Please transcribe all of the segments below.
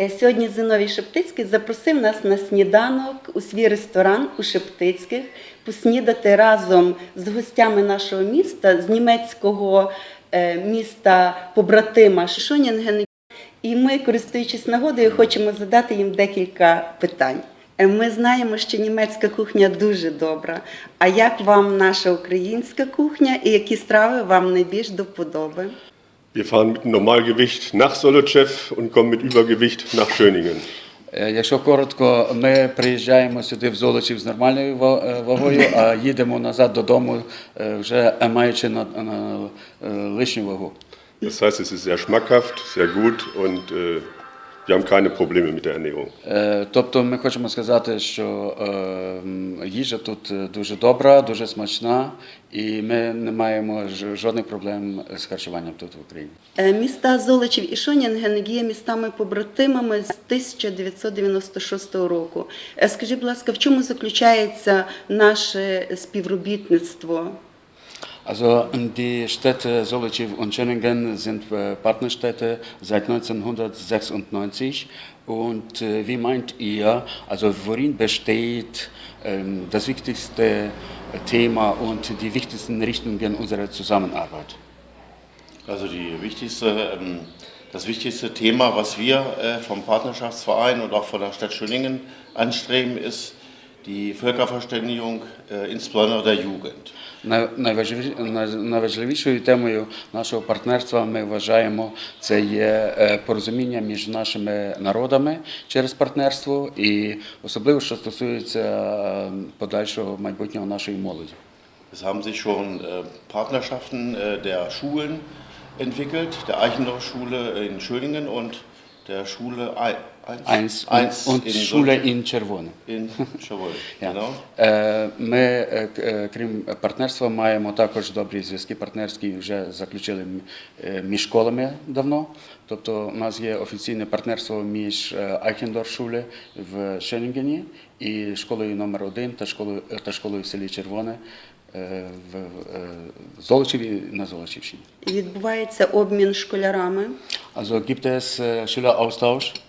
Е, Сьогодні Зиновій Шептицький запросив нас на сніданок у свій ресторан у Шептицьких поснідати разом з гостями нашого міста, з німецького е, міста побратима Шонінген. І ми, користуючись нагодою, хочемо задати їм декілька питань. Е, Ми знаємо, що німецька кухня дуже добра. А як вам наша українська кухня і які страви вам найбільш до вподоби? Wir fahren mit Normalgewicht nach Solochev und kommen mit Übergewicht nach Schöningen. Е, Якщо коротко, ми приїжджаємо сюди в Золочів з нормальною ва- е, вагою, а їдемо назад додому, е, вже е, маючи на, на е, лишню вагу. Das heißt, es ist sehr schmackhaft, sehr gut und äh, wir haben keine Probleme mit der Ernährung. Тобто ми хочемо сказати, що е, їжа тут е, дуже добра, дуже смачна, і ми не маємо жодних проблем з харчуванням тут в Україні. Е, Міста Золочів і Шонінген є містами-побратимами з 1996 року. Скажіть, будь ласка, в чому заключається наше співробітництво? Also die Städte Zolochiv und Schöningen sind äh, Partnerstädte seit 1996. Und äh, wie meint ihr, also worin besteht ähm, das wichtigste Thema und die wichtigsten Richtungen unserer Zusammenarbeit? Also die wichtigste, ähm, das wichtigste Thema, was wir äh, vom Partnerschaftsverein und auch von der Stadt Schöningen anstreben, ist die Völkerverständigung, äh, insbesondere der Jugend. Най- найважливі- най- Найважливішою темою нашого партнерства ми вважаємо це є е, порозуміння між нашими народами через партнерство, і особливо що стосується е, подальшого майбутнього нашої молоді. Es haben sich schon äh, Partnerschaften äh, der Schulen entwickelt, der Eichendorff-Schule in Schöningen und der Schule Ei- Eins, Eins und in Schule in Червоне. in Schawohl. Ja. Genau. Е, Ми, крім партнерства, маємо також добрі зв'язки партнерські, вже заключили між школами давно. Тобто у нас є офіційне партнерство між Айхендорф-Шуле в Шенінгені і школою номер 1 та школою, е, та школою в селі Червоне е, в е, Золочеві на Золочівщині. Відбувається обмін школярами. Also gibt es Schüleraustausch.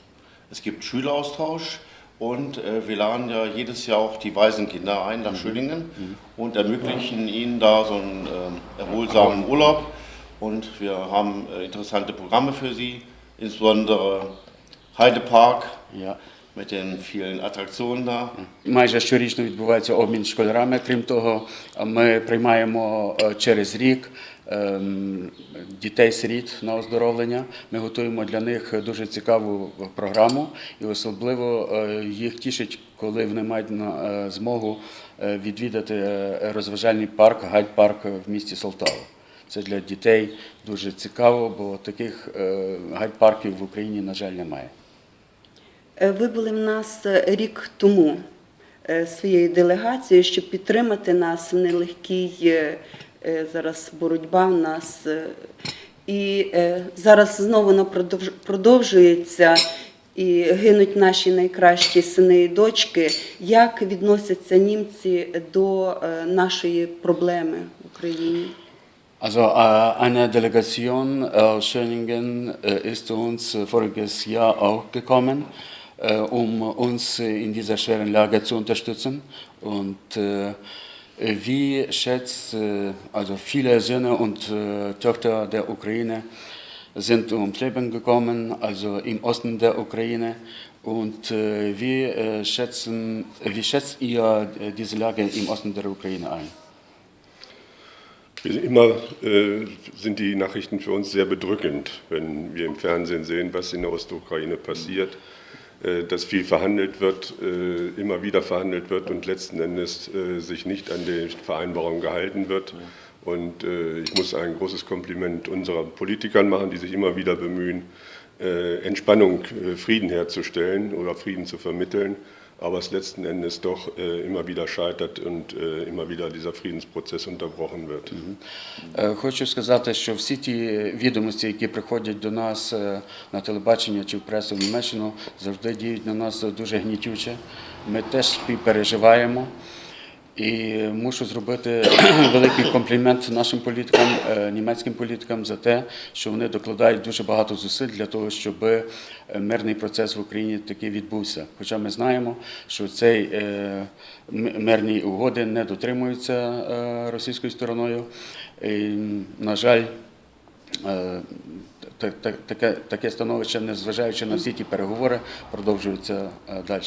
Es gibt Schüleraustausch und äh, wir laden ja jedes Jahr auch die Waisenkinder ein nach Schöningen und ermöglichen ihnen da so einen ähm, erholsamen Urlaub. Und wir haben äh, interessante Programme für sie, insbesondere Heidepark Ja. Mit. Майже щорічно відбувається обмін школярами. Крім того, ми приймаємо е, через рік ем, дітей-сиріт на оздоровлення. Ми готуємо для них дуже цікаву програму, і особливо е, їх тішить, коли вони мають е, змогу відвідати розважальний парк, гайд-парк в місті Солтава. Це для дітей дуже цікаво, бо таких гайд-парків в Україні, на жаль, немає. Е, Ви були в нас е, рік тому е, своєю делегацією, щоб підтримати нас в нелегкій зараз боротьба в нас. І зараз знову вона продовж- продовжується. І гинуть наші найкращі сини і дочки. Як відносяться німці до нашої проблеми в Україні? Also äh, eine Delegation aus Schöningen äh, ist zu uns äh, voriges Jahr auch gekommen, äh, um uns äh, in dieser schweren Lage zu unterstützen. Und äh, wie schätzt, äh, also viele Söhne und äh, Töchter der Ukraine sind ums Leben gekommen, also im Osten der Ukraine. Und äh, wie, äh, schätzen, wie schätzt ihr äh, diese Lage im Osten der Ukraine ein? Sind Immer äh, sind die Nachrichten für uns sehr bedrückend, wenn wir im Fernsehen sehen, was in der Ostukraine passiert, äh, dass viel verhandelt wird, äh, immer wieder verhandelt wird und letzten Endes äh, sich nicht an die Vereinbarung gehalten wird. Und äh, ich muss ein großes Kompliment unserer Politikern machen, die sich immer wieder bemühen, äh, Entspannung, äh, Frieden herzustellen oder Frieden zu vermitteln, aber es letzten Endes doch äh, immer wieder scheitert und äh, immer wieder dieser Friedensprozess unterbrochen wird. Е, Хочу сказати, що всі ті відомості, які приходять до нас е, на телебачення чи в пресу в Німеччину, завжди діють на нас дуже гнітюче. Ми теж співпереживаємо. І мушу зробити великий комплімент нашим політикам, е, німецьким політикам за те, що вони докладають дуже багато зусиль для того, щоб е, мирний процес в Україні таки відбувся. Хоча ми знаємо, що цей е, мирні угоди не дотримуються російською стороною. І, на жаль, та- та- таке, таке становище, незважаючи на всі ті переговори, продовжується далі.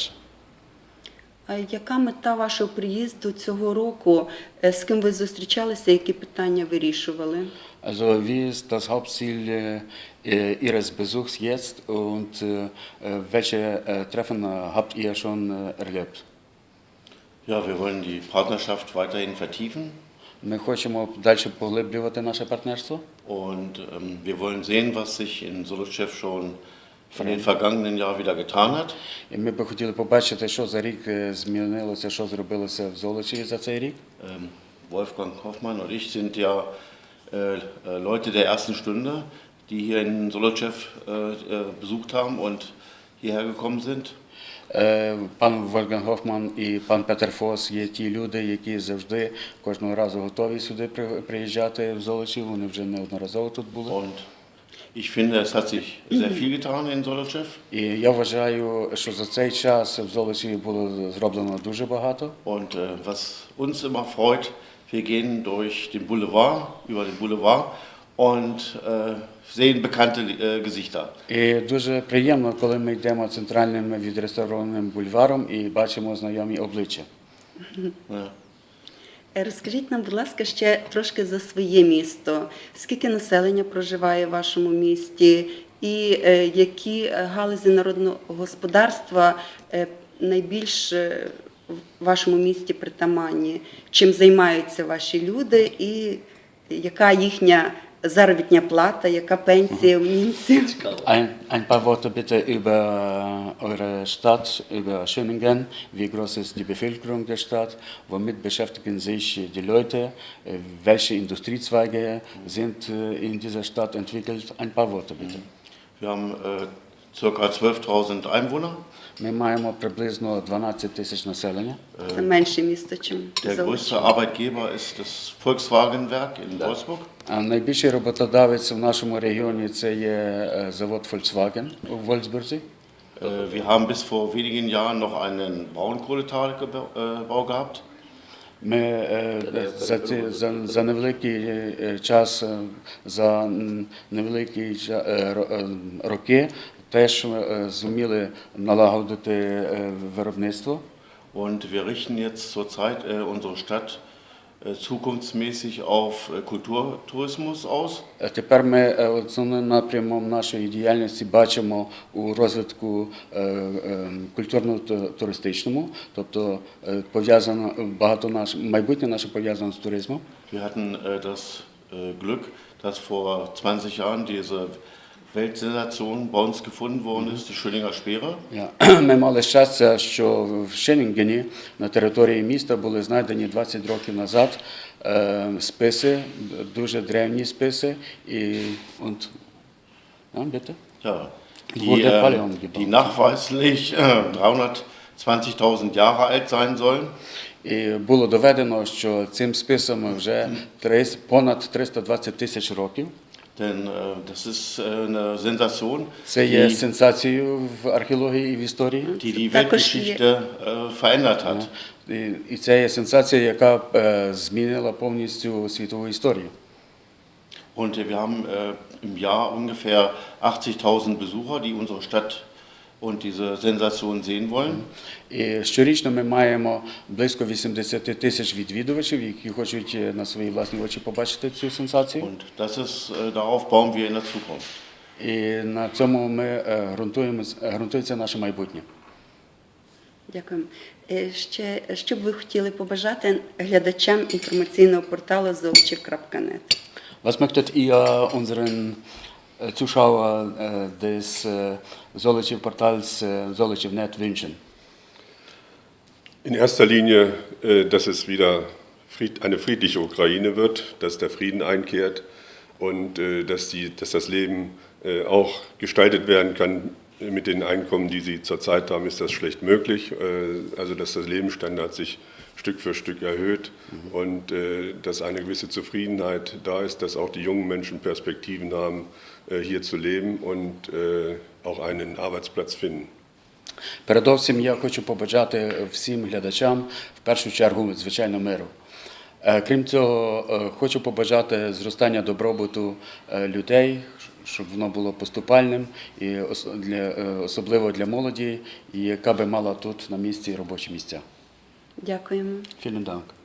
Яка мета вашого приїзду цього року? Е, З ким ви зустрічалися, які питання вирішували? Also wie ist das Hauptziel äh, äh, Ihres Besuchs jetzt und äh, äh, welche äh, Treffen äh, habt ihr schon äh, erlebt? Ja, wir wollen die Partnerschaft weiterhin vertiefen Ми хочемо далі поглиблювати наше партнерство. und ähm, wir wollen sehen, was sich in Solochev schon von den vergangenen Jahren wieder getan hat. І ми би хотіли побачити, що за рік е, змінилося, що зробилося в Золочі за цей рік. Ähm, Wolfgang Hoffmann und ich sind ja äh, äh, Leute der ersten Stunde, die hier in Solochev äh, äh, besucht haben und hierher gekommen sind. Е, Пан Вольган Гофман і пан Петер Фос є ті люди, які завжди кожного разу готові сюди приїжджати в Золочі. Вони вже неодноразово тут були. Und ich finde, es hat sich sehr viel getan in Solochev. І я вважаю, що за цей час в Золочі було зроблено дуже багато. Und äh, was uns immer freut, wir gehen durch den Boulevard, über den Boulevard und äh, sehen bekannte äh, Gesichter. І дуже приємно, коли ми йдемо центральним відреставрованим бульваром і бачимо знайомі обличчя. Ja. Е, Розкажіть нам, будь ласка, ще трошки за своє місто. Скільки населення проживає в вашому місті, і е, які е, галузі народного господарства найбільш в вашому місті притаманні? Чим займаються ваші люди, і яка їхня заробітня плата, яка пенсія у німців? Ein, ein paar Worte bitte über eure Stadt, über Schöningen. Wie groß ist die Bevölkerung der Stadt? Womit beschäftigen sich die Leute? Äh, Welche Industriezweige sind äh, in dieser Stadt entwickelt? Ein paar Worte bitte. Wir haben äh, ca. 12.000 Einwohner. Ми маємо приблизно 12 тисяч населення. Це менше місто, чим Der größte Arbeitgeber ist das Volkswagen-Werk in Wolfsburg. А найбільший роботодавець в нашому регіоні це є е, завод Volkswagen у Вольсбурзі. Äh, wir haben bis vor wenigen Jahren noch einen Braunkohletagebau gehabt. Ми е, за, ці, за, за невеликий е, час, е, за м, невеликі ча- е, ро- е, роки теж е, зуміли налагодити е, виробництво. Und wir richten jetzt zurzeit äh, unsere Stadt äh, zukunftsmäßig auf äh, Kulturtourismus aus. Е, Тепер ми основним напрямом нашої діяльності бачимо у розвитку культурно-туристичному, тобто пов'язано багато наш майбутнє наше пов'язано з туризмом. Wir hatten das Glück, dass vor 20 Jahren diese Weltsensation bei uns gefunden worden ist, die Schöninger Speere. Я- Ми мали щастя, що в Шенінгені на території міста були знайдені 20 років назад е, списи, дуже древні списи, і und, ja, bitte? Ja, die, Wurde ähm, gebaut. die nachweislich äh, 320.000 Jahre alt sein sollen. І було доведено, що цим списом вже 30 понад 320 тисяч років. Denn äh, das ist äh, eine Sensation, Це є сенсацією в археології і в історії. die die Також є- Weltgeschichte äh, verändert hat. І, і це є сенсація, яка е, змінила повністю світову історію. Und wir haben äh, im Jahr ungefähr 80.000 Besucher, die unsere Stadt und diese Sensation sehen wollen. І щорічно ми маємо близько 80 тисяч відвідувачів, які хочуть е, на свої власні очі побачити цю сенсацію. Und das ist, darauf bauen wir in der Zukunft. І на цьому ми е, ґрунтується наше майбутнє. Дякую. Е, Ще що б ви хотіли побажати глядачам інформаційного порталу золочів.нет? Was möchtet ihr unseren äh, Zuschauern äh, des Zolochiv-Portals äh, Zolochiv.net wünschen? In erster Linie, dass es wieder eine friedliche Ukraine wird, dass der Frieden einkehrt und dass, die, dass das Leben auch gestaltet werden kann Mit den Einkommen, die sie zurzeit haben, ist das schlecht möglich. Äh, Also, dass der Lebensstandard sich Stück für Stück erhöht und äh, dass eine gewisse Zufriedenheit da ist, dass auch die jungen Menschen Perspektiven haben, äh, hier zu leben und äh, auch einen Arbeitsplatz finden. Передовсім я хочу побажати всім глядачам в першу чергу, звичайно, миру. Е, Крім цього, е, хочу побажати зростання добробуту е, людей, щоб воно було поступальним і для, е, особливо для молоді, і яка би мала тут на місці робочі місця. Дякуємо. Фільм Dank.